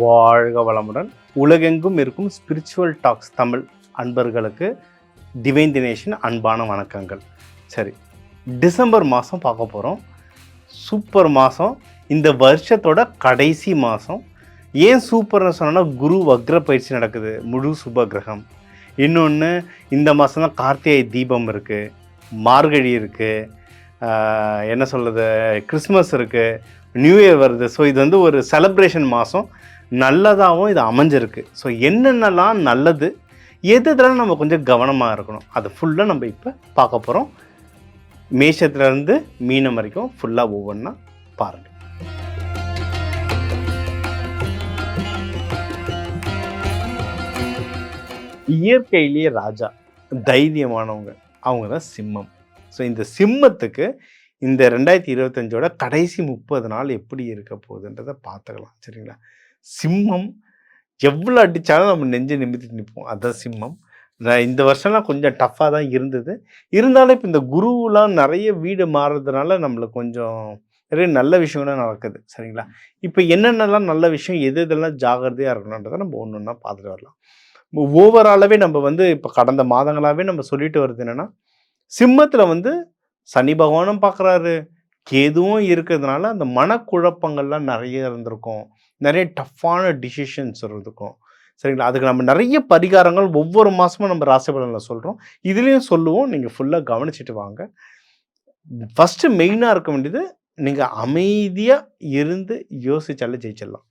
வாழ்க வளமுடன். உலகெங்கும் இருக்கும் ஸ்பிரிச்சுவல் டாக்ஸ் தமிழ் அன்பர்களுக்கு டிவைன் தினேஷின் அன்பான வணக்கங்கள். சரி டிசம்பர் மாதம் பார்க்க போகிறோம் சூப்பர் மாதம் இந்த வருஷத்தோட கடைசி மாதம் ஏன் சூப்பர்னு சொன்னோன்னா குரு வக்ர பயிற்சி நடக்குது முழு சுப கிரகம். இன்னொன்று இந்த மாதம் தான் கார்த்திகை தீபம் இருக்குது மார்கழி இருக்குது என்ன சொல்கிறது கிறிஸ்மஸ் இருக்குது நியூ இயர் வருது. ஸோ இது வந்து ஒரு செலப்ரேஷன் மாதம் நல்லதாகவும் இது அமைஞ்சிருக்கு. ஸோ என்னென்னலாம் நல்லது? எது இதெல்லாம் நம்ம கொஞ்சம் கவனமாக இருக்கணும்? அது ஃபுல்லாக நம்ம இப்போ பார்க்க போகிறோம் மேஷத்துலேருந்து மீனம் வரைக்கும் ஃபுல்லாக ஒவ்வொன்றா பாருங்கள் இயற்கையிலேயே ராஜா தைரியமானவங்க அவங்க தான் சிம்மம். ஸோ இந்த சிம்மத்துக்கு இந்த ரெண்டாயிரத்தி இருபத்தஞ்சோட கடைசி முப்பது நாள் எப்படி இருக்க போகுதுன்றதை பார்த்துக்கலாம். சரிங்களா? சிம்மம் எவ்வளோ அடித்தாலும் நம்ம நெஞ்சு நிமித்தி நிற்போம். அதுதான் சிம்மம். நான் இந்த வருஷம்லாம் கொஞ்சம் டஃப்பாக தான் இருந்தது. இருந்தாலும் இப்போ இந்த குருவெலாம் நிறைய வீடு மாறுறதுனால நம்மளுக்கு கொஞ்சம் நிறைய நல்ல விஷயங்களும் நடக்குது. சரிங்களா? இப்போ என்னென்னலாம் நல்ல விஷயம் எது இதெல்லாம் ஜாகிரதையாக இருக்கணுன்றதை நம்ம ஒன்று ஒன்றா பார்த்துட்டு வரலாம். ஓவராலாகவே நம்ம வந்து இப்போ கடந்த மாதங்களாகவே நம்ம சொல்லிட்டு வருது என்னென்னா சிம்மத்தில் வந்து சனி பகவானும் பார்க்குறாரு. கேதுவும் இருக்கிறதுனால அந்த மனக்குழப்பங்கள்லாம் நிறைய இருந்திருக்கும். நிறைய டஃப்பான டிசிஷன்ஸ் இருந்திருக்கும். சரிங்களா? அதுக்கு நம்ம நிறைய பரிகாரங்கள் ஒவ்வொரு மாதமும் நம்ம ராசி பலனில் சொல்கிறோம் இதுலேயும் சொல்லுவோம். நீங்கள் ஃபுல்லாக கவனிச்சிட்டு வாங்க. ஃபஸ்ட்டு மெயினாக இருக்க வேண்டியது நீங்கள் அமைதியாக இருந்து யோசிச்சாலே ஜெயிச்சிடலாம்.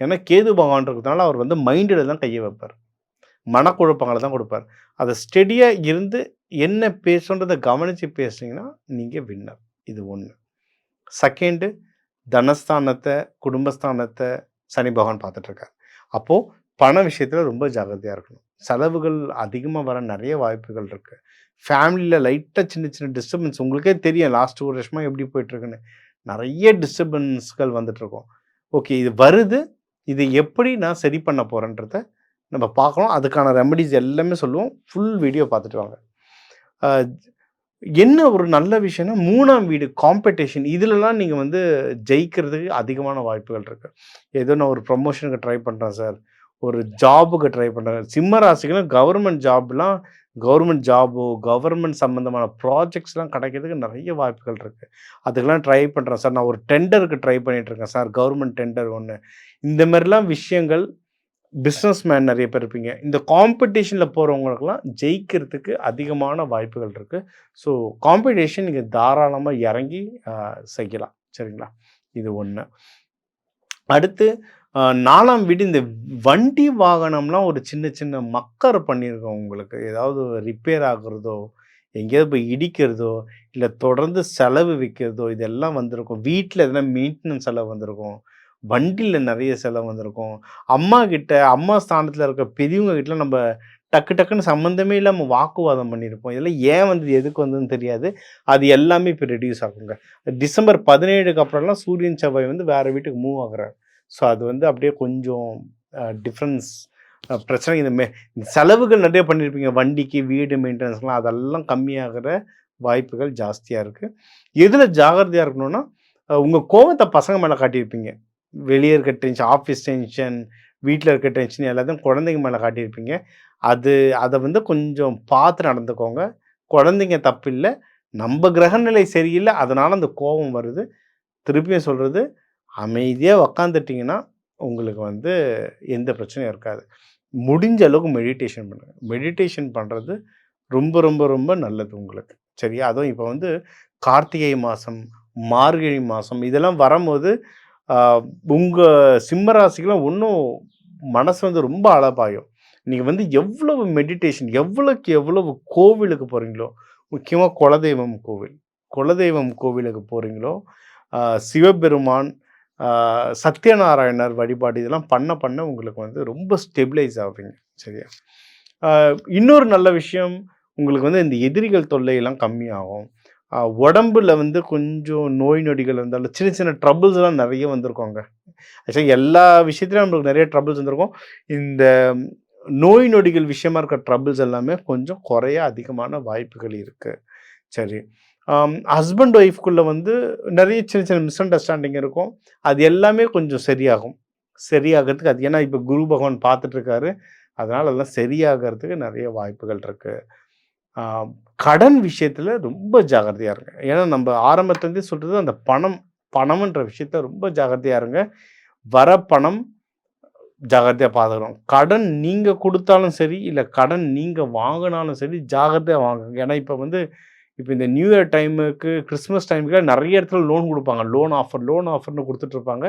ஏன்னா கேது பகவான் இருக்கிறதுனால அவர் வந்து மைண்டில் தான் கையை வைப்பார். மனக்குழப்பங்களை தான் கொடுப்பார். அதை ஸ்டெடியாக இருந்து என்ன பேசுன்றதை கவனித்து பேசுனீங்கன்னா நீங்கள் வின்னர் இது ஒன்று செகண்டு தனஸ்தானத்தை குடும்பஸ்தானத்தை சனி பகவான் பார்த்துட்ருக்கார். அப்போது பண விஷயத்தில் ரொம்ப ஜாகிரதையாக இருக்கணும். செலவுகள் அதிகமாக வர நிறைய வாய்ப்புகள் இருக்குது ஃபேமிலியில் லைட்டாக சின்ன சின்ன டிஸ்டர்பன்ஸ் உங்களுக்கே தெரியும். லாஸ்ட் ஒரு வருஷமாக எப்படி போயிட்டுருக்குன்னு. நிறைய டிஸ்டர்பன்ஸ்கள் வந்துட்ருக்கோம் ஓகே இது வருது. இது எப்படி நான் சரி பண்ண போகிறேன்றத நம்ம பார்க்கணும் அதுக்கான ரெமடிஸ் எல்லாமே சொல்லுவோம். ஃபுல் வீடியோ பார்த்துட்டு வாங்க. என்ன ஒரு நல்ல விஷயம்னா மூணாம் வீடு காம்படிஷன் இதிலலாம் நீங்கள் வந்து ஜெயிக்கிறதுக்கு அதிகமான வாய்ப்புகள் இருக்குது ஏதோ நான் ஒரு ப்ரொமோஷனுக்கு ட்ரை பண்ணுறேன் சார் ஒரு ஜாபுக்கு ட்ரை பண்ணுறேன் சிம்ம கவர்மெண்ட் ஜாப்லாம் கவர்மெண்ட் ஜாபோ கவர்மெண்ட் சம்மந்தமான ப்ராஜெக்ட்ஸ்லாம் கிடைக்கிறதுக்கு நிறைய வாய்ப்புகள் இருக்குது அதுக்கெல்லாம் ட்ரை பண்ணுறேன் சார் நான் ஒரு டெண்டருக்கு ட்ரை பண்ணிகிட்ருக்கேன் சார் கவர்மெண்ட் டெண்டர் ஒன்று இந்த மாதிரிலாம் விஷயங்கள் பிஸ்னஸ் மேன் நிறைய பேர் இருப்பீங்க. இந்த காம்படிஷனில் போகிறவங்களுக்கெல்லாம் ஜெயிக்கிறதுக்கு அதிகமான வாய்ப்புகள் இருக்குது ஸோ காம்படிஷன் நீங்கள் தாராளமாக இறங்கி செய்யலாம். சரிங்களா? இது ஒன்று அடுத்து நாலாம் வீடு இந்த வண்டி வாகனம்லாம் ஒரு சின்ன சின்ன மக்கர் பண்ணியிருக்கோம் உங்களுக்கு. ஏதாவது ரிப்பேர் ஆகுறதோ எங்கேயாவது போய் இடிக்கிறதோ இல்லை தொடர்ந்து செலவு விற்கிறதோ இதெல்லாம் வந்திருக்கும். வீட்டில் எதனா மெயின்டெனன்ஸ் செலவு வந்திருக்கும். வண்டியில் நிறைய செலவு வந்திருக்கும். அம்மா கிட்ட அம்மா ஸ்தானத்தில் இருக்க பெரியவங்க கிட்ட நம்ம டக்கு டக்குன்னு சம்மந்தமே இல்லாமல் வாக்குவாதம் பண்ணியிருப்போம் இதெல்லாம் ஏன் வந்து எதுக்கு வந்ததுன்னு தெரியாது. அது எல்லாமே இப்போ ரெடியூஸ் ஆகுங்க. டிசம்பர் பதினேழுக்கு அப்புறம்லாம் சூரியன் செவ்வாய் வந்து வேறு வீட்டுக்கு மூவ் ஆகுறாரு. ஸோ அது வந்து அப்படியே கொஞ்சம் டிஃப்ரென்ஸ் பிரச்சனை. இந்த மே செலவுகள் நிறைய பண்ணியிருப்பீங்க வண்டிக்கு வீடு மெயின்டெனன்ஸ்லாம் அதெல்லாம் கம்மியாகிற வாய்ப்புகள் ஜாஸ்தியாக இருக்குது எதில் ஜாகிரதையாக இருக்கணும்னா உங்கள் கோவத்தை பசங்க மேலே காட்டியிருப்பீங்க. வெளியே இருக்க டென்ஷன் ஆஃபீஸ் டென்ஷன் வீட்டில் இருக்க டென்ஷன் எல்லாத்தையும் குழந்தைங்க மேலே காட்டியிருப்பீங்க. அது அதை வந்து கொஞ்சம் பார்த்து நடந்துக்கோங்க. குழந்தைங்க தப்பு இல்லை நம்ம கிரகநிலை சரியில்லை. அதனால் அந்த கோபம் வருது. திருப்பியும் சொல்கிறது அமைதியாக உக்காந்துட்டிங்கன்னா உங்களுக்கு வந்து எந்த பிரச்சனையும் இருக்காது. முடிஞ்ச அளவுக்கு மெடிடேஷன் பண்ணுங்கள் மெடிடேஷன் பண்ணுறது ரொம்ப ரொம்ப ரொம்ப நல்லது உங்களுக்கு. சரியா? அதுவும் இப்போ வந்து கார்த்திகை மாதம் மார்கழி மாதம் இதெல்லாம் வரும்போது உங்கள் சிம்ம ராசிக்கெலாம் இன்னும் மனசு வந்து ரொம்ப அழபாயும் நீங்கள் வந்து எவ்வளவு மெடிடேஷன் எவ்வளோக்கு எவ்வளவு கோவிலுக்கு போகிறீங்களோ முக்கியமாக குலதெய்வம் கோவில் குலதெய்வம் கோவிலுக்கு போகிறீங்களோ சிவபெருமான் சத்யநாராயணர் வழிபாடு இதெல்லாம் பண்ண பண்ண உங்களுக்கு வந்து ரொம்ப ஸ்டெபிலைஸ் ஆகுங்க சரியா? இன்னொரு நல்ல விஷயம் உங்களுக்கு வந்து இந்த எதிரிகள் தொல்லையெல்லாம் கம்மியாகும். உடம்புல வந்து கொஞ்சம் நோய் நொடிகள் இருந்தாலும் சின்ன சின்ன ட்ரபிள்ஸ்லாம் நிறைய வந்திருக்கோங்க. ஆக்சுவலாக எல்லா விஷயத்துலையும் நம்மளுக்கு நிறைய ட்ரபிள்ஸ் வந்திருக்கும். இந்த நோய் நொடிகள் விஷயமா இருக்க ட்ரபிள்ஸ் எல்லாமே கொஞ்சம் குறைய அதிகமான வாய்ப்புகள் இருக்குது சரி. ஹஸ்பண்ட் ஒய்ஃப்குள்ளே வந்து நிறைய சின்ன சின்ன மிஸ் அண்டர்ஸ்டாண்டிங் இருக்கும். அது எல்லாமே கொஞ்சம் சரியாகும். சரியாகிறதுக்கு அது ஏன்னா இப்போ குரு பகவான் பார்த்துட்ருக்காரு அதனால் அதெல்லாம் சரியாகிறதுக்கு நிறைய வாய்ப்புகள் இருக்குது கடன் விஷயத்தில் ரொம்ப ஜாகிரதையாக இருங்க. ஏன்னா நம்ம ஆரம்பத்துலேருந்தே சொல்கிறது அந்த பணம் பணம்ன்ற விஷயத்த ரொம்ப ஜாகிரதையாக இருங்க. வர பணம் ஜாகிரதையாக பார்த்துக்கணும் கடன் நீங்கள் கொடுத்தாலும் சரி இல்லை கடன் நீங்கள் வாங்கினாலும் சரி ஜாகிரதையாக வாங்குங்க ஏன்னா இப்போ வந்து இப்போ இந்த நியூ இயர் டைமுக்கு கிறிஸ்மஸ் டைமுக்கு நிறைய இடத்துல லோன் கொடுப்பாங்க. லோன் ஆஃபர் லோன் ஆஃபர்னு கொடுத்துட்ருப்பாங்க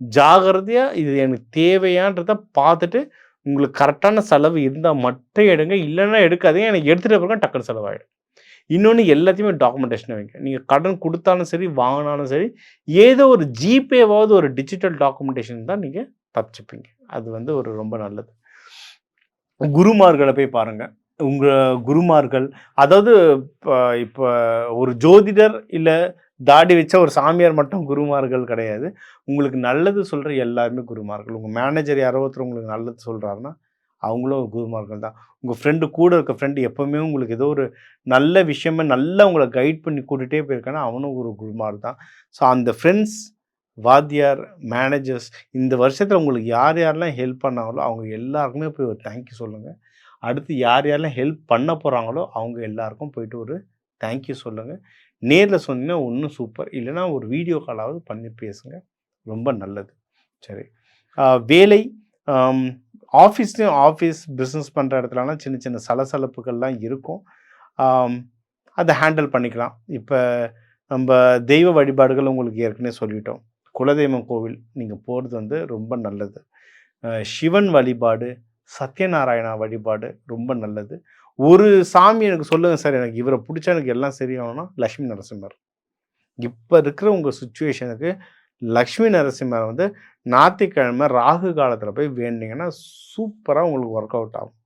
ஜாகிரதையாக இது எனக்கு தேவையான்றதை பார்த்துட்டு உங்களுக்கு கரெக்டான செலவு இருந்தால் மட்டும் எடுங்க இல்லைன்னா எடுக்காதீங்க. எனக்கு எடுத்துகிட்டு பிறகு டக்குனு செலவாயிடும். இன்னொன்று எல்லாத்தையுமே டாக்குமெண்டேஷன் வைங்க. நீங்கள் கடன் கொடுத்தாலும் சரி வாங்கினாலும் சரி ஏதோ ஒரு ஜிபேவாவது ஒரு டிஜிட்டல் டாக்குமெண்டேஷன் தான் நீங்கள் தப்பிச்சுப்பீங்க. அது வந்து ஒரு ரொம்ப நல்லது. குருமார்களை போய் பாருங்கள் உங்கள் குருமார்கள் அதாவது இப்போ இப்போ ஒரு ஜோதிடர் இல்லை தாடி வச்ச ஒரு சாமியார் மட்டும் குருமார்கள் கிடையாது. உங்களுக்கு நல்லது சொல்கிற எல்லாருமே குருமார்கள். உங்கள் மேனேஜர் யாரோ ஒருத்தர் உங்களுக்கு நல்லது சொல்கிறாருன்னா அவங்களும் குருமார்கள் தான். உங்கள் ஃப்ரெண்டு கூட இருக்க ஃப்ரெண்டு எப்போவுமே உங்களுக்கு ஏதோ ஒரு நல்ல விஷயமே நல்லா உங்களை கைட் பண்ணி கூட்டிகிட்டே போயிருக்கானா அவனும் ஒரு குருமார் தான். ஸோ அந்த ஃப்ரெண்ட்ஸ் வாத்தியார் மேனேஜர்ஸ் இந்த வருஷத்தில் உங்களுக்கு யார் யாரெல்லாம் ஹெல்ப் பண்ணாங்களோ அவங்க எல்லாருக்குமே போய் ஒரு தேங்க்யூ சொல்லுங்கள் அடுத்து யார் யாரெல்லாம் ஹெல்ப் பண்ண போகிறாங்களோ அவங்க எல்லாருக்கும் போயிட்டு ஒரு தேங்க்யூ சொல்லுங்கள் நேரில் சொன்னீங்கன்னா ஒன்றும் சூப்பர் இல்லைனா ஒரு வீடியோ காலாவது பண்ணி பேசுங்க. ரொம்ப நல்லது. சரி. வேலை ஆஃபீஸ்லேயும் ஆஃபீஸ் பிஸ்னஸ் பண்ணுற இடத்துலலாம் சின்ன சின்ன சலசலப்புகள்லாம் இருக்கும். அதை ஹேண்டில் பண்ணிக்கலாம். இப்போ நம்ம தெய்வ வழிபாடுகள் உங்களுக்கு ஏற்கனவே சொல்லிட்டோம். குலதெய்வம் கோவில் நீங்கள் போகிறது வந்து ரொம்ப நல்லது. சிவன் வழிபாடு சத்யநாராயணா வழிபாடு ரொம்ப நல்லது. ஒரு சாமி எனக்கு சொல்லுங்கள் சார் எனக்கு இவரை பிடிச்சா எனக்கு எல்லாம் சரியாகணும்னா லக்ஷ்மி நரசிம்மர். இப்போ இருக்கிற உங்கள் சுச்சுவேஷனுக்கு லக்ஷ்மி நரசிம்மர் வந்து ஞாயிற்றுக்கிழமை ராகு காலத்தில் போய் வேண்டிங்கன்னா சூப்பராக உங்களுக்கு ஒர்க் அவுட் ஆகும்.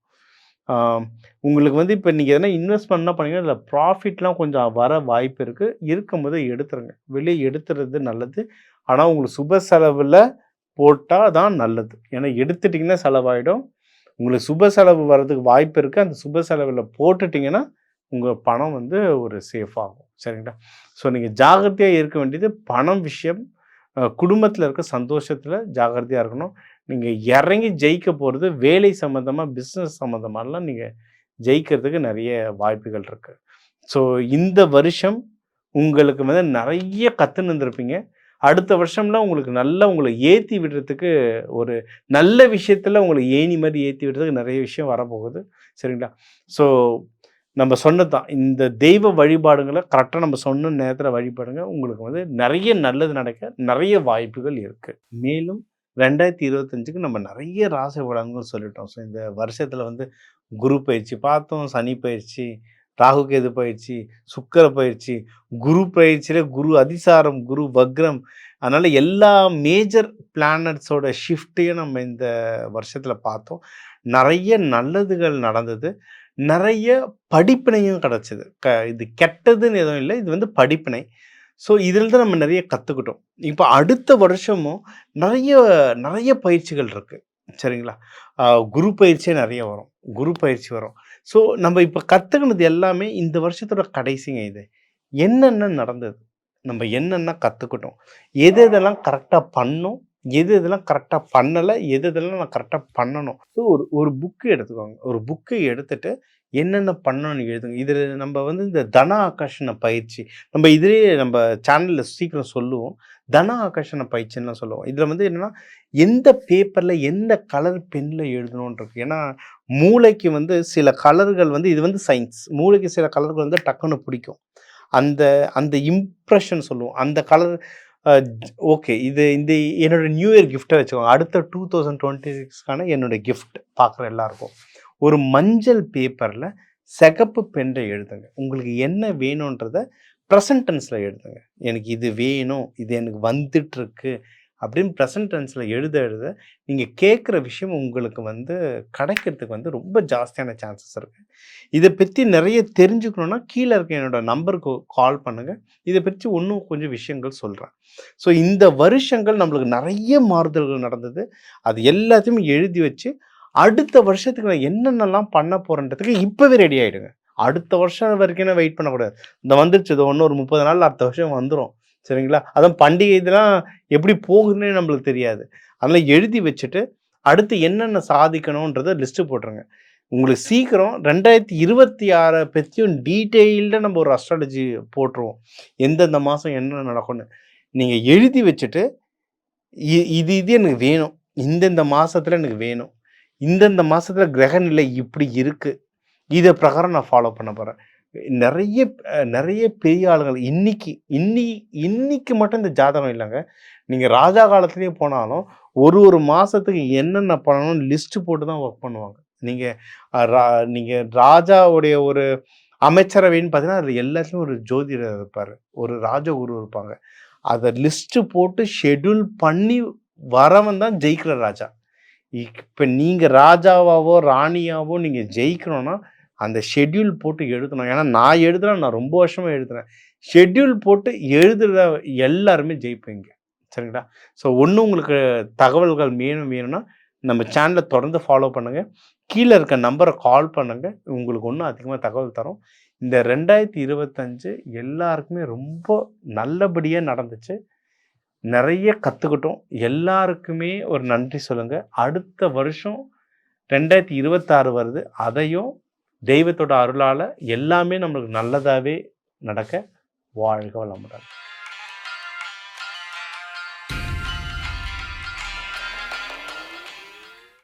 உங்களுக்கு வந்து இப்போ நீங்கள் எதனா இன்வெஸ்ட் பண்ணால் பண்ணீங்கன்னா அதில் ப்ராஃபிட்லாம் கொஞ்சம் வர வாய்ப்பு இருக்குது இருக்கும்போது எடுத்துருங்க. வெளியே எடுத்துறது நல்லது. ஆனால் உங்களுக்கு சுப செலவில் போட்டால் தான் நல்லது. ஏன்னா எடுத்துட்டிங்கன்னா செலவாயிடும். உங்களுக்கு சுப செலவு வர்றதுக்கு வாய்ப்பு இருக்குது அந்த சுப செலவில் போட்டுட்டிங்கன்னா உங்கள் பணம் வந்து ஒரு சேஃப் ஆகும். சரிங்களா? ஸோ நீங்கள் ஜாகிரதையாக இருக்க வேண்டியது பணம் விஷயம். குடும்பத்தில் இருக்க சந்தோஷத்தில் ஜாகிரதையாக இருக்கணும். நீங்கள் இறங்கி ஜெயிக்க போகிறது வேலை சம்மந்தமாக பிஸ்னஸ் சம்மந்தமாலாம் நீங்கள் ஜெயிக்கிறதுக்கு நிறைய வாய்ப்புகள் இருக்குது ஸோ இந்த வருஷம் உங்களுக்கு வந்து நிறைய கற்றுன்னு இருந்திருப்பீங்க. அடுத்த வருஷம்லாம் உங்களுக்கு நல்லா உங்களை ஏற்றி விடுறதுக்கு ஒரு நல்ல விஷயத்தில் உங்களை ஏணி மாதிரி ஏற்றி விடுறதுக்கு நிறைய விஷயம் வரப்போகுது. சரிங்களா? ஸோ நம்ம சொன்னது தான் இந்த தெய்வ வழிபாடுங்களை கரெக்டாக நம்ம சொன்ன நேரத்தில் வழிபாடுங்க. உங்களுக்கு வந்து நிறைய நல்லது நடக்க நிறைய வாய்ப்புகள் இருக்குது மேலும் ரெண்டாயிரத்தி இருபத்தஞ்சுக்கு நம்ம நிறைய ராசி பலன்கள் சொல்லிட்டோம். ஸோ இந்த வருஷத்தில் வந்து குரு பயிற்சி பார்த்தோம் சனி பயிற்சி ராகு கேது பயிற்சி சுக்கர பயிற்சி குரு பயிற்சியில் குரு அதிசாரம் குரு வக்ரம். அதனால் எல்லா மேஜர் பிளானட்ஸோட ஷிஃப்ட்டையும் நம்ம இந்த வருஷத்தில் பார்த்தோம். நிறைய நல்லதுகள் நடந்தது. நிறைய படிப்பினையும் கிடச்சிது. க இது கெட்டதுன்னு எதுவும் இல்லை. இது வந்து படிப்பினை. ஸோ இதில் தான் நம்ம நிறைய கற்றுக்கிட்டோம் இப்போ அடுத்த வருஷமும் நிறைய நிறைய பயிற்சிகள் இருக்குது சரிங்களா? குரு பயிற்சியே நிறைய வரும். குரு பயிற்சி வரும். ஸோ நம்ம இப்போ கற்றுக்கினது எல்லாமே இந்த வருஷத்தோட கடைசிங்க இது. என்னென்ன நடந்தது? நம்ம என்னென்ன கற்றுக்கிட்டோம் எது எதெல்லாம் கரெக்டாக பண்ணோம்? எது இதெல்லாம் கரெக்டாக பண்ணலை? எது இதெல்லாம் நான் கரெக்டாக பண்ணணும்? ஸோ ஒரு ஒரு புக்கு எடுத்துக்கோங்க. ஒரு புக்கை எடுத்துகிட்டு என்னென்ன பண்ணணும்னு எழுதுங்க. இதில் நம்ம வந்து இந்த தன ஆகர்ஷண பயிற்சி நம்ம இதிலே நம்ம சேனலில் சீக்கிரம் சொல்லுவோம். தன ஆகர்ஷண பயிற்சின்னு சொல்லுவோம். இதில் வந்து என்னென்னா எந்த பேப்பரில் எந்த கலர் பெனில் எழுதணுன்றது ஏன்னா மூளைக்கு வந்து சில கலர்கள் வந்து இது வந்து சயின்ஸ் மூளைக்கு சில கலர்கள் வந்து டக்குன்னு பிடிக்கும். அந்த அந்த இம்ப்ரெஷன் சொல்லுவோம். அந்த கலர் ஓகே இது இந்த என்னோடய நியூ இயர் கிஃப்ட்டை வச்சுக்கோங்க. அடுத்த டூ தௌசண்ட் டுவெண்ட்டி சிக்ஸ்க்கான என்னோடய கிஃப்ட் பார்க்குற எல்லாருக்கும். ஒரு மஞ்சள் பேப்பரில் சிகப்பு பென்றை எழுதுங்க. உங்களுக்கு என்ன வேணுன்றத ப்ரெசன்டென்ஸில் எழுதுங்க. எனக்கு இது வேணும் இது எனக்கு வந்துட்டுருக்கு அப்படின்னு ப்ரெசன்ட் டென்ஸில் எழுத எழுத நீங்கள் கேட்குற விஷயம் உங்களுக்கு வந்து கிடைக்கிறதுக்கு வந்து ரொம்ப ஜாஸ்தியான சான்சஸ் இருக்குது இதை பற்றி நிறைய தெரிஞ்சுக்கணுன்னா கீழே இருக்க என்னோடய நம்பருக்கு கால் பண்ணுங்கள் இதை பற்றி இன்னும் கொஞ்சம் விஷயங்கள் சொல்கிறேன் ஸோ இந்த வருஷங்கள் நம்மளுக்கு நிறைய மாறுதல்கள் நடந்தது. அது எல்லாத்தையும் எழுதி வச்சு அடுத்த வருஷத்துக்கு நான் என்னென்னலாம் பண்ண போகிறேன்றதுக்கு இப்போவே ரெடி ஆகிடுங்க அடுத்த வருஷம் வரைக்கும் வெயிட் பண்ணக்கூடாது இந்த வந்துருச்சு இது ஒன்று ஒரு முப்பது நாள் அடுத்த வருஷம் வந்துடும் சரிங்களா? அதான் பண்டிகை இதெல்லாம் எப்படி போகுதுன்னே நம்மளுக்கு தெரியாது. அதெல்லாம் எழுதி வச்சுட்டு அடுத்து என்னென்ன சாதிக்கணுன்றதை லிஸ்ட்டு போட்டுருங்க. உங்களுக்கு சீக்கிரம் ரெண்டாயிரத்தி இருபத்தி ஆறை பற்றியும் டீட்டெயில்டாக நம்ம ஒரு அஸ்ட்ராலஜி போட்டுருவோம். எந்தெந்த மாதம் என்ன நடக்கும்னு. நீங்கள் எழுதி வச்சுட்டு இ- இது இது எனக்கு வேணும். இந்தந்த மாதத்தில் எனக்கு வேணும். இந்தந்த மாதத்தில் கிரக நிலை இப்படி இருக்குது இதை பிரகாரம் நான் ஃபாலோ பண்ண போகிறேன் நிறைய நிறைய பெரிய ஆளுங்கள் இன்னைக்கு இன்னி இன்னைக்கு மட்டும் இந்த ஜாதகம் இல்லைங்க. நீங்கள் ராஜா காலத்துலேயே போனாலும் ஒரு ஒரு மாதத்துக்கு என்னென்ன பண்ணணும்னு லிஸ்ட்டு போட்டு தான் ஒர்க் பண்ணுவாங்க. நீங்கள் ரா- நீங்கள் ராஜாவுடைய ஒரு அமைச்சரவைன்னு பார்த்தீங்கன்னா அதில் எல்லாத்துலேயும் ஒரு ஜோதிடர் இருப்பார். ஒரு ராஜகுரு இருப்பாங்க. அதை லிஸ்ட்டு போட்டு ஷெட்யூல் பண்ணி வரவன் தான் ஜெயிக்கிற ராஜா. இப்போ நீங்கள் ராஜாவாவோ ராணியாவோ நீங்கள் ஜெயிக்கணும்னா அந்த ஷெட்யூல் போட்டு எழுதணும். ஏன்னா நான் எழுதுறேன் நான் ரொம்ப வருஷமாக எழுதுறேன். ஷெட்யூல் போட்டு எழுதுகிற எல்லாருமே ஜெயிப்பீங்க. சரிங்களா? ஸோ ஒன்று உங்களுக்கு தகவல்கள் வேணும் வேணும்னா நம்ம சேனலை தொடர்ந்து ஃபாலோ பண்ணுங்கள் கீழே இருக்க நம்பரை கால் பண்ணுங்கள் உங்களுக்கு ஒன்றும் அதிகமாக தகவல் தரோம். இந்த ரெண்டாயிரத்தி இருபத்தஞ்சு எல்லாருக்குமே ரொம்ப நல்லபடியாக நடந்துச்சு. நிறைய கற்றுக்கிட்டோம் எல்லாருக்குமே ஒரு நன்றி சொல்லுங்கள் அடுத்த வருஷம் ரெண்டாயிரத்தி இருபத்தாறு வருது. அதையும் தெய்வத்தோட அருளால் எல்லாமே நம்மளுக்கு நல்லதாகவே நடக்க வாழ்க வளமுடன்.